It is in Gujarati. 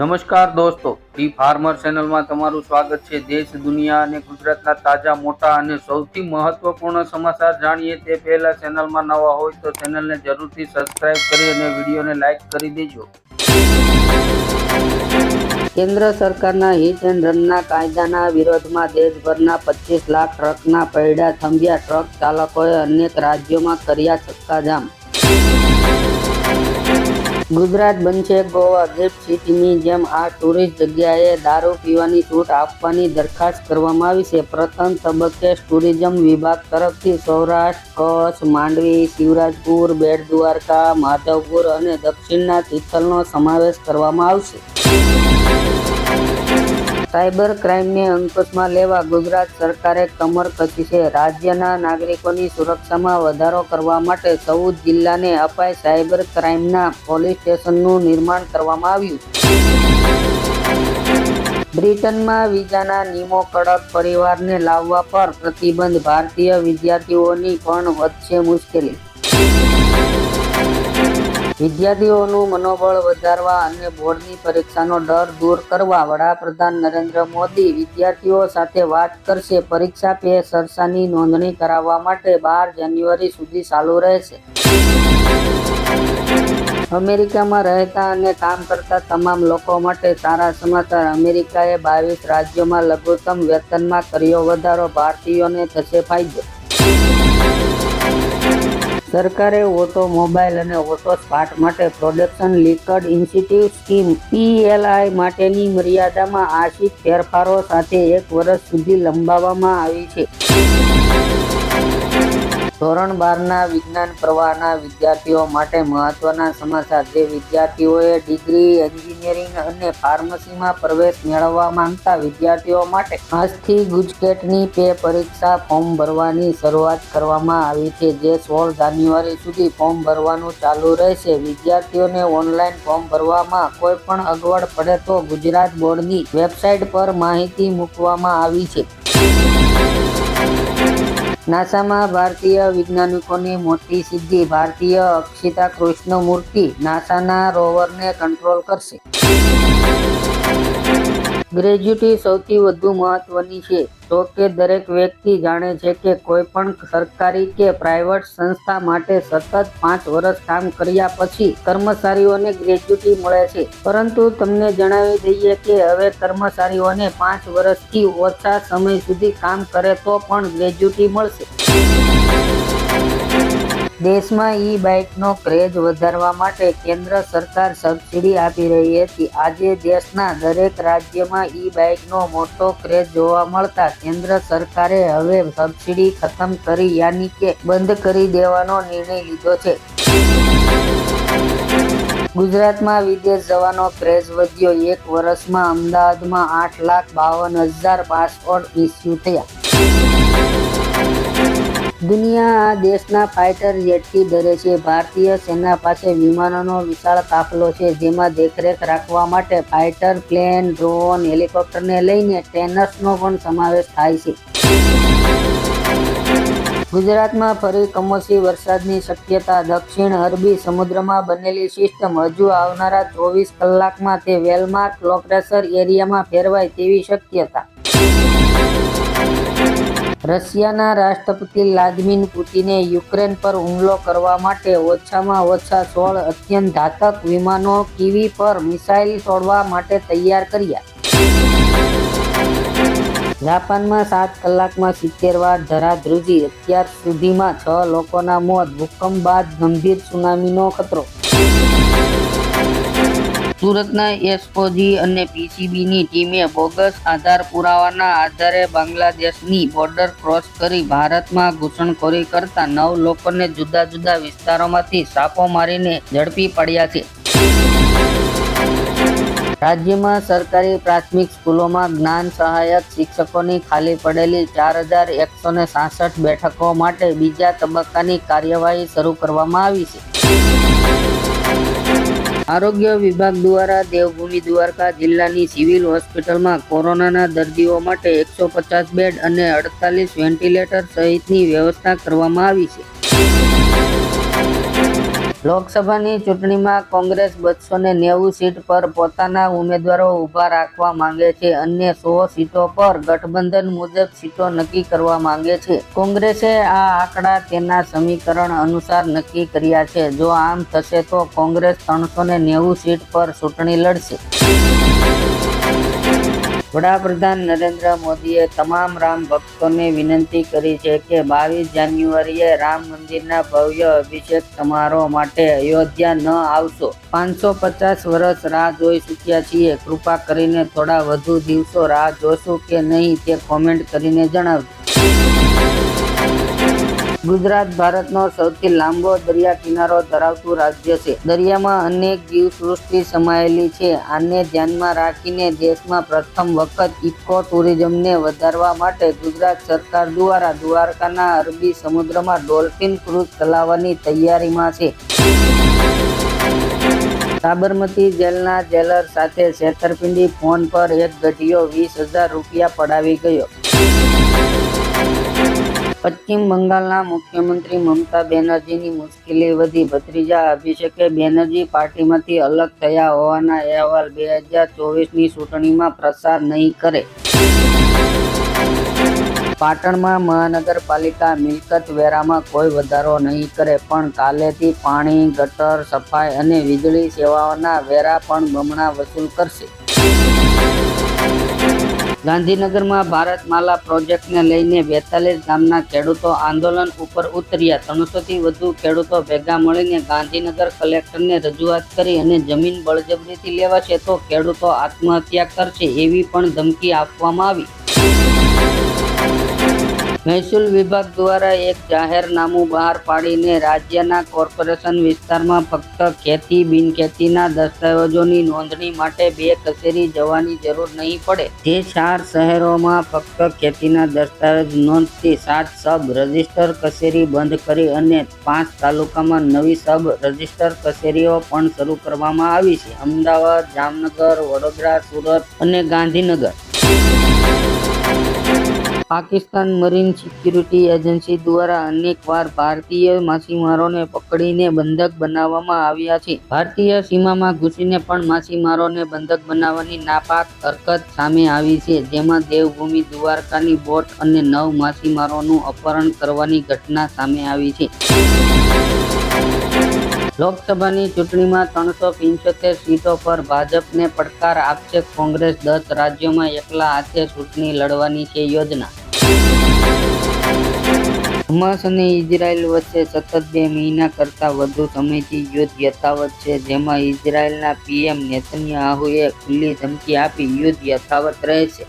નમસ્કાર દોસ્તો ડી ફાર્મર ચેનલમાં તમારું સ્વાગત છે. દેશ, દુનિયા અને ગુજરાતના તાજા, મોટા અને સૌથી મહત્વપૂર્ણ સમાચાર જાણીએ તે પહેલા ચેનલમાં નવા હોય તો ચેનલને જરૂરથી સબસ્ક્રાઇબ કરી અને વિડીયોને લાઈક કરી દેજો. કેન્દ્ર સરકારના હિટ એન્ડ રનના કાયદાના વિરોધમાં દેશભરના પચીસ લાખ ટ્રકના પૈડા થંભ્યા. ટ્રક ચાલકોએ અનેક રાજ્યોમાં કર્યા ચક્કાજામ ગુજરાત બનશે ગોવા ગિફ્ટ સિટીની જેમ આ ટુરિસ્ટ જગ્યાએ દારૂ પીવાની છૂટ આપવાની દરખાસ્ત કરવામાં આવી છે. પ્રથમ તબક્કે ટુરિઝમ વિભાગ તરફથી સૌરાષ્ટ્ર, કચ્છ, માંડવી, શિવરાજપુર, બેટ દ્વારકા, માધવપુર અને દક્ષિણના તિથલનો સમાવેશ કરવામાં આવશે. સાયબર ક્રાઇમને અંકુશમાં લેવા ગુજરાત સરકારે કમર કસી છે. રાજ્યના નાગરિકોની સુરક્ષામાં વધારો કરવા માટે ચૌદ જિલ્લાને અપાય સાયબર ક્રાઇમના પોલીસ સ્ટેશનનું નિર્માણ કરવામાં આવ્યું. બ્રિટનમાં વિઝાના નિયમો કડક પરિવારને લાવવા પર પ્રતિબંધ, ભારતીય વિદ્યાર્થીઓની પણ વધશે મુશ્કેલી. વિદ્યાર્થીઓનું મનોબળ વધારવા અને બોર્ડની પરીક્ષાનો ડર દૂર કરવા વડાપ્રધાન નરેન્દ્ર મોદી વિદ્યાર્થીઓ સાથે વાત કરશે. પરીક્ષા પે સરસાની નોંધણી કરાવવા માટે બાર જાન્યુઆરી સુધી ચાલુ રહેશે. અમેરિકામાં રહેતા અને કામ કરતા તમામ લોકો માટે સારા સમાચાર. અમેરિકાએ બાવીસ રાજ્યોમાં લઘુત્તમ વેતનમાં કર્યો વધારો. ભારતીયોને થશે ફાયદો. સરકારે ઓટોમોબાઈલ અને auto parts production linked institute scheme PLI માટેની મર્યાદામાં આંશિક ફેરફારો સાથે એક વર્ષ સુધી લંબાવવામાં આવી છે. ધોરણ બારના વિજ્ઞાન પ્રવાહના વિદ્યાર્થીઓ માટે મહત્વના સમાચાર. જે વિદ્યાર્થીઓએ ડિગ્રી, એન્જિનિયરિંગ અને ફાર્મસીમાં પ્રવેશ મેળવવા માંગતા વિદ્યાર્થીઓ માટે આજથી ગુજકેટની પે પરીક્ષા ફોર્મ ભરવાની શરૂઆત કરવામાં આવી છે, જે સોળ જાન્યુઆરી સુધી ફોર્મ ભરવાનું ચાલુ રહેશે. વિદ્યાર્થીઓને ઓનલાઈન ફોર્મ ભરવામાં કોઈ પણ અગવડ પડે તો ગુજરાત બોર્ડની વેબસાઇટ પર માહિતી મૂકવામાં આવી છે. નાસામાં ભારતીય વૈજ્ઞાનિકોની મોટી સિદ્ધિ, ભારતીય અક્ષિતા કૃષ્ણમૂર્તિ નાસાના રોવરને કંટ્રોલ કરશે. ગ્રેજ્યુટી સૌથી વધુ મહત્વની છે. જો કે દરેક વ્યક્તિ જાણે છે કે કોઈ પણ સરકારી કે પ્રાઇવેટ સંસ્થા માટે સતત પાંચ વર્ષ કામ કર્યા પછી કર્મચારીઓને ગ્રેજ્યુટી મળે છે. પરંતુ તમને જણાવી દઈએ કે હવે કર્મચારીઓને પાંચ વર્ષથી ઓછા સમય સુધી કામ કરે તો પણ ગ્રેજ્યુટી મળશે. દેશમાં ઈ બાઇકનો ક્રેઝ વધારવા માટે કેન્દ્ર સરકાર સબસિડી આપી રહી હતી. આજે દેશના દરેક રાજ્યમાં ઈ બાઇકનો મોટો ક્રેઝ જોવા મળતા કેન્દ્ર સરકારે હવે સબસિડી ખતમ કરી યાની કે બંધ કરી દેવાનો નિર્ણય લીધો છે. ગુજરાતમાં વિદેશ જવાનો ક્રેઝ વધ્યો. એક વર્ષમાં અમદાવાદમાં આઠ લાખ બાવન હજાર પાસપોર્ટ ઇસ્યુ થયા. દુનિયા આ દેશના ફાઇટર જેટથી ડરે છે, ભારતીય સેના પાસે વિમાનોનો વિશાળ કાફલો છે, જેમાં દેખરેખ રાખવા માટે ફાઇટર પ્લેન, ડ્રોન, હેલિકોપ્ટરને લઈને ટ્રેનર્સનો પણ સમાવેશ થાય છે. ગુજરાતમાં ફરી કમોસમી વરસાદની શક્યતા, દક્ષિણ અરબી સમુદ્રમાં બનેલી સિસ્ટમ હજુ આવનારા ચોવીસ કલાકમાં તે વેલમાર્ક લો પ્રેશર એરિયામાં ફેરવાય તેવી શક્યતા. રશિયાના રાષ્ટ્રપતિ વ્લાદિમીર પુતિને યુક્રેન પર હુમલો કરવા માટે ઓછામાં ઓછા સોળ અત્યંત ઘાતક વિમાનો કીવી પર મિસાઇલ છોડવા માટે તૈયાર કર્યા. જાપાનમાં સાત કલાકમાં સિત્તેર વાર ધરાધ્રુજી અત્યાર સુધીમાં છ લોકોના મોત, ભૂકંપ બાદ ગંભીર સુનામીનો ખતરો સુરતના એસઓજી અને પીસીબીની ટીમે બોગસ આધાર પુરાવાના આધારે બાંગ્લાદેશની બોર્ડર ક્રોસ કરી ભારતમાં ઘૂસણખોરી કરતા નવ લોકોને જુદા જુદા વિસ્તારોમાંથી છાપો મારીને ઝડપી પડ્યા છે. રાજ્યમાં સરકારી પ્રાથમિક સ્કૂલોમાં જ્ઞાન સહાયક શિક્ષકોની ખાલી પડેલી ચાર હજાર એકસો ને સાસઠ બેઠકો માટે બીજા તબક્કાની કાર્યવાહી શરૂ કરવામાં આવી છે. આરોગ્ય વિભાગ દ્વારા દેવભૂમિ દ્વારકા જિલ્લાની સિવિલ હોસ્પિટલમાં કોરોનાના દર્દીઓ માટે એકસો પચાસ બેડ અને અડતાલીસ વેન્ટિલેટર સહિતની વ્યવસ્થા કરવામાં આવી છે. લોકસભાની ચૂંટણીમાં કોંગ્રેસ બસો ને નેવું સીટ પર પોતાના ઉમેદવારો ઊભા રાખવા માંગે છે. અન્ય સો સીટો પર ગઠબંધન મુજબ સીટો નક્કી કરવા માંગે છે. કોંગ્રેસે આ આંકડા તેના સમીકરણ અનુસાર નક્કી કર્યા છે. જો આમ થશે તો કોંગ્રેસ ત્રણસો નેવું સીટ પર ચૂંટણી લડશે. વડાપ્રધાન નરેન્દ્ર મોદીએ તમામ રામ ભક્તોને વિનંતી કરી છે કે બાવીસ જાન્યુઆરીએ રામ મંદિરના ભવ્ય અભિષેક સમારોહ માટે અયોધ્યા ન આવશો. પાંચસો પચાસ વર્ષ રાહ જોઈ ચૂક્યા છીએ. કૃપા કરીને થોડા વધુ દિવસો રાહ જોશું કે નહીં તે કોમેન્ટ કરીને જણાવજો. ગુજરાત ભારતનો સૌથી લાંબો દરિયા કિનારો ધરાવતું રાજ્ય છે. દરિયામાં અનેક જીવસૃષ્ટિ સમાયેલી છે. આને ધ્યાનમાં રાખીને દેશમાં પ્રથમ વખત ઇકો ટુરિઝમને વધારવા માટે ગુજરાત સરકાર દ્વારા દ્વારકાના અરબી સમુદ્રમાં ડોલ્ફિન ક્રૂઝ ચલાવવાની તૈયારીમાં છે. સાબરમતી જેલના જેલર સાથે છેતરપિંડી ફોન પર એક ગઢિયો વીસ હજાર રૂપિયા પડાવી ગયો. પશ્ચિમ બંગાળના મુખ્યમંત્રી મમતા બેનર્જીની મુશ્કેલી વધી. ભત્રીજા અભિષેકે બેનર્જી પાર્ટીમાંથી અલગ થયા હોવાના અહેવાલ બે હજાર ચોવીસની ચૂંટણીમાં પ્રસાર નહીં કરે. પાટણમાં મહાનગરપાલિકા મિલકત વેરામાં કોઈ વધારો નહીં કરે, પણ કાલેથી પાણી, ગટર, સફાઈ અને વીજળી સેવાઓના વેરા પણ બમણા વસૂલ કરશે. ગાંધીનગરમાં ભારતમાલા પ્રોજેક્ટને લઈને બેતાલીસ ગામના ખેડૂતો આંદોલન ઉપર ઉતર્યા. ત્રણસોથી વધુ ખેડૂતો ભેગા મળીને ગાંધીનગર કલેક્ટરને રજૂઆત કરી અને જમીન બળજબરીથી લેવાશે તો ખેડૂતો આત્મહત્યા કરશે એવી પણ ધમકી આપવામાં આવી. મહેસૂલ વિભાગ દ્વારા એક જાહેરનામું બહાર પાડીને રાજ્યના કોર્પોરેશન વિસ્તારમાં ફક્ત ખેતી બિનખેતીના દસ્તાવેજોની નોંધણી માટે બે કચેરી જવાની જરૂર નહીં પડે. જે ચાર શહેરોમાં ફક્ત ખેતીના દસ્તાવેજ નોંધતી સાત સબ રજિસ્ટર કચેરી બંધ કરી અને પાંચ તાલુકામાં નવી સબ રજિસ્ટર કચેરીઓ પણ શરૂ કરવામાં આવી છે. અમદાવાદ, જામનગર, વડોદરા, સુરત અને Gandhinagar. Pakistan marine security agency દ્વારા અનેકવાર ભારતીય માછીમારોને પકડીને બંધક બનાવવામાં આવ્યા છે. ભારતીય સીમામાં ઘૂસીને પણ માછીમારોને બંધક બનાવવાની નાપાક હરકત સામે આવી છે, જેમાં દેવભૂમિ, દ્વારકાની બોટ અને નવ માછીમારોનું અપહરણ કરવાની ઘટના સામે આવી છે. લોકસભાની ચૂંટણીમાં ત્રણસો પંચોતેર સીટો પર ભાજપને પડકાર આપશે કોંગ્રેસ દસ રાજ્યોમાં એકલા હાથે ચૂંટણી લડવાની છે યોજના. હમાસ અને ઇઝરાયલ વચ્ચે સતત બે મહિના કરતાં વધુ સમયથી યુદ્ધ યથાવત છે, જેમાં ઇઝરાયલના પીએમ નેતન્યાહુએ ખુલ્લી ધમકી આપી, યુદ્ધ યથાવત રહેશે.